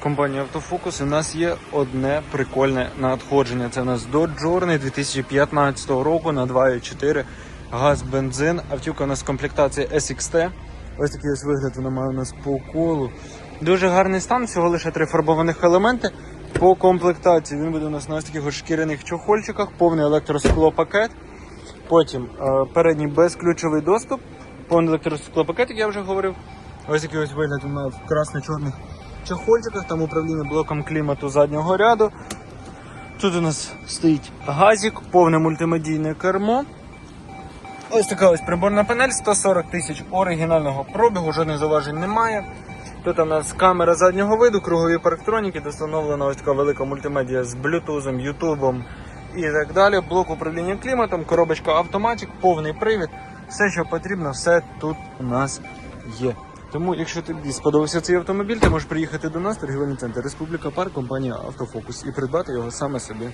компанії Автофокус. У нас є одне прикольне надходження. Це у нас Dodge Journey 2015 року на 2.4 газ, бензин. Автівка у нас комплектація SXT. Ось такий ось вигляд вона має у нас по колу. Дуже гарний стан, всього лише три фарбованих елементи. По комплектації він буде у нас на ось таких шкіряних чохольчиках, повний електросклопакет. Потім е, передній безключовий доступ, повний електросклопакет, як я вже говорив. Ось такий ось вигляд на в красно-чорних чохольчиках, там управління блоком клімату заднього ряду. Тут у нас стоїть газик, повне мультимедійне кермо. Ось така ось приборна панель, 140 тисяч оригінального пробігу, жодних зауважень немає. Тут у нас камера заднього виду, кругові парктроніки, де встановлена ось така велика мультимедіа з блютузом, ютубом і так далі. Блок управління кліматом, коробочка автоматик, повний привід. Все, що потрібно, все тут у нас є. Тому, якщо тобі сподобався цей автомобіль, ти можеш приїхати до нас, торгівельний центр Республіка Парк, компанія Автофокус, і придбати його саме собі.